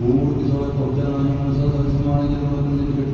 ہو کے سارے پہنچا نہیں ہوں سر سر سمانے کے لوگوں نے جو بیٹھے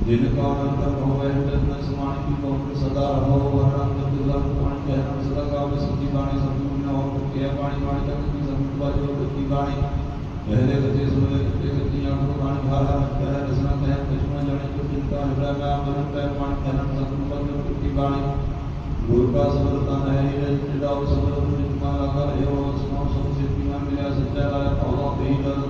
جن کا آنند ہوے جس میں سمان کی تو صدا رہو ورنہ تو دلہ پانی کے ہر صدا کا بھی سچی پانی سب میں اور تو کیا پانی پانی تک کی سب کو جو سچی پانی پہلے کہتے سنے کہتے کہ یہاں کو پانی کھا رہا ہے کہہ رہا ہے کہ کچھ نہ جانے کو چنتا ہے بڑا کا بن کر پانی کے ہر سب کو جو سچی پانی گور کا صبر تا ہے یہ جڑا صبر کو جتنا لگا رہے ہو سب سے سچی پانی ملا سچا ہے اللہ بھی